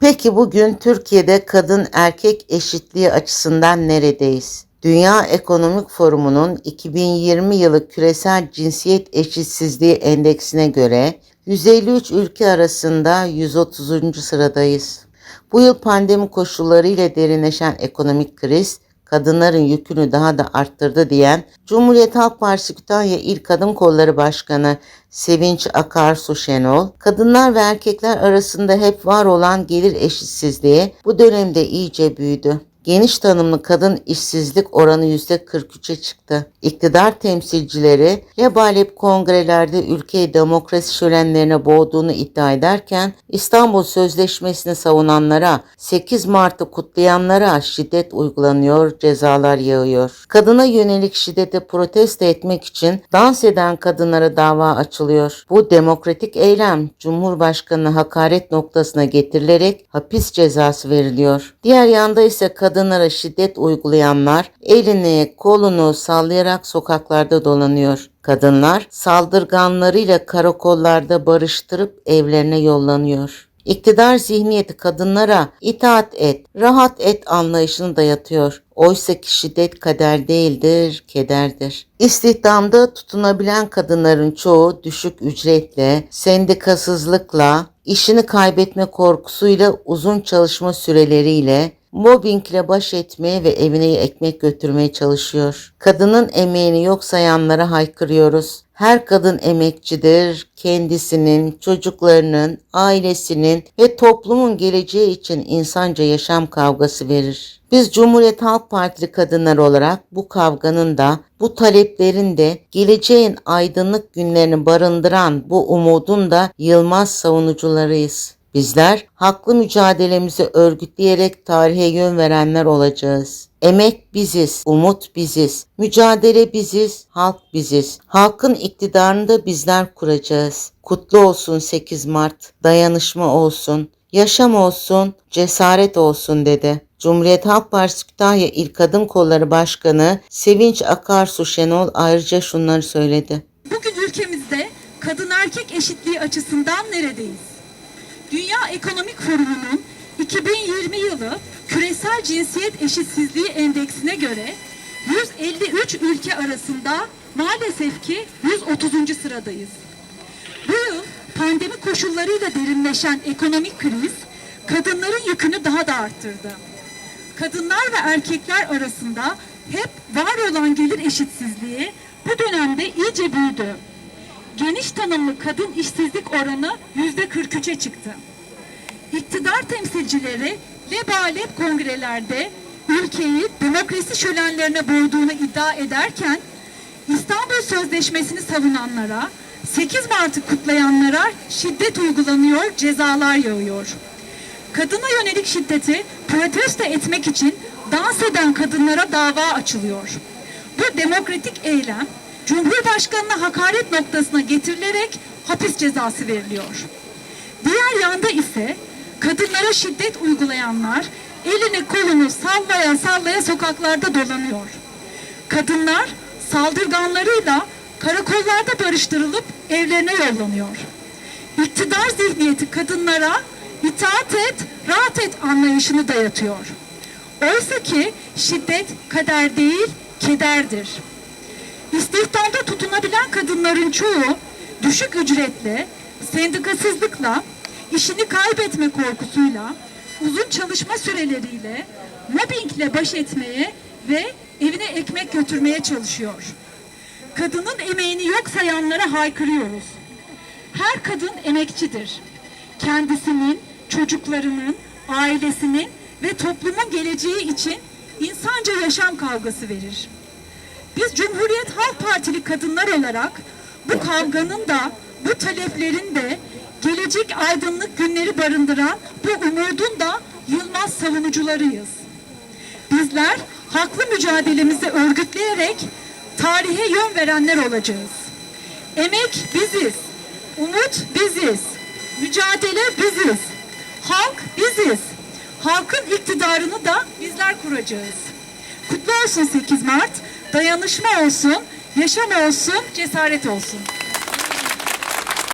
Peki bugün Türkiye'de kadın erkek eşitliği açısından neredeyiz? Dünya Ekonomik Forumu'nun 2020 yılı küresel cinsiyet eşitsizliği endeksine göre 153 ülke arasında 130. sıradayız. Bu yıl pandemi koşullarıyla derinleşen ekonomik kriz kadınların yükünü daha da arttırdı diyen Cumhuriyet Halk Partisi Kütahya İl Kadın Kolları Başkanı Sevinç Akarsu Şenol, kadınlar ve erkekler arasında hep var olan gelir eşitsizliği bu dönemde iyice büyüdü. Geniş tanımlı kadın işsizlik oranı %43'e çıktı. İktidar temsilcileri lebalep kongrelerde ülkeyi demokrasi şölenlerine boğduğunu iddia ederken İstanbul Sözleşmesi'ni savunanlara 8 Mart'ı kutlayanlara şiddet uygulanıyor, cezalar yağıyor. Kadına yönelik şiddete protesto etmek için dans eden kadınlara dava açılıyor. Bu demokratik eylem Cumhurbaşkanı hakaret noktasına getirilerek hapis cezası veriliyor. Diğer yanda ise kadınlara şiddet uygulayanlar elini kolunu sallayarak sokaklarda dolanıyor. Kadınlar saldırganlarıyla karakollarda barıştırıp evlerine yollanıyor. İktidar zihniyeti kadınlara itaat et, rahat et anlayışını dayatıyor. Oysa ki şiddet kader değildir, kederdir. İstihdamda tutunabilen kadınların çoğu düşük ücretle, sendikasızlıkla, işini kaybetme korkusuyla, uzun çalışma süreleriyle, mobbingle baş etmeye ve evine ekmek götürmeye çalışıyor. Kadının emeğini yok sayanlara haykırıyoruz. Her kadın emekçidir. Kendisinin, çocuklarının, ailesinin ve toplumun geleceği için insanca yaşam kavgası verir. Biz Cumhuriyet Halk Partili kadınlar olarak bu kavganın da, bu taleplerin de, geleceğin aydınlık günlerini barındıran bu umudun da yılmaz savunucularıyız. Bizler haklı mücadelemizi örgütleyerek tarihe yön verenler olacağız. Emek biziz, umut biziz, mücadele biziz, halk biziz. Halkın iktidarını da bizler kuracağız. Kutlu olsun 8 Mart, dayanışma olsun, yaşam olsun, cesaret olsun dedi. Cumhuriyet Halk Partisi Kütahya İl Kadın Kolları Başkanı Sevinç Akarsu Şenol ayrıca şunları söyledi. Bugün ülkemizde kadın erkek eşitliği açısından neredeyiz? Dünya Ekonomik Forumu'nun 2020 yılı küresel cinsiyet eşitsizliği endeksine göre 153 ülke arasında maalesef ki 130. sıradayız. Bu yıl pandemi koşullarıyla derinleşen ekonomik kriz kadınların yükünü daha da arttırdı. Kadınlar ve erkekler arasında hep var olan gelir eşitsizliği bu dönemde iyice büyüdü geniş tanımlı kadın işsizlik oranı yüzde 43'e çıktı. İktidar temsilcileri lebalep kongrelerde ülkeyi demokrasi şölenlerine boğduğunu iddia ederken İstanbul Sözleşmesi'ni savunanlara, 8 Mart'ı kutlayanlara şiddet uygulanıyor, cezalar yağıyor. Kadına yönelik şiddeti protesto etmek için dans eden kadınlara dava açılıyor. Bu demokratik eylem Cumhurbaşkanına hakaret noktasına getirilerek hapis cezası veriliyor. Diğer yanda ise kadınlara şiddet uygulayanlar elini kolunu sallaya sallaya sokaklarda dolanıyor. Kadınlar saldırganlarıyla karakollarda barıştırılıp evlerine yollanıyor. İktidar zihniyeti kadınlara itaat et, rahat et anlayışını dayatıyor. Oysa ki şiddet kader değil, kederdir. İstihdamda tutunabilen kadınların çoğu düşük ücretle, sendikasızlıkla, işini kaybetme korkusuyla, uzun çalışma süreleriyle, mobbingle baş etmeye ve evine ekmek götürmeye çalışıyor. Kadının emeğini yok sayanlara haykırıyoruz. Her kadın emekçidir. Kendisinin, çocuklarının, ailesinin ve toplumun geleceği için insanca yaşam kavgası verir. Biz Cumhuriyet Halk Partili kadınlar olarak bu kavganın da bu taleplerin de gelecek aydınlık günleri barındıran bu umudun da yılmaz savunucularıyız. Bizler haklı mücadelemizi örgütleyerek tarihe yön verenler olacağız. Emek biziz, umut biziz, mücadele biziz, halk biziz. Halkın iktidarını da bizler kuracağız. Kutlu olsun 8 Mart. Dayanışma olsun, yaşam olsun, cesaret olsun.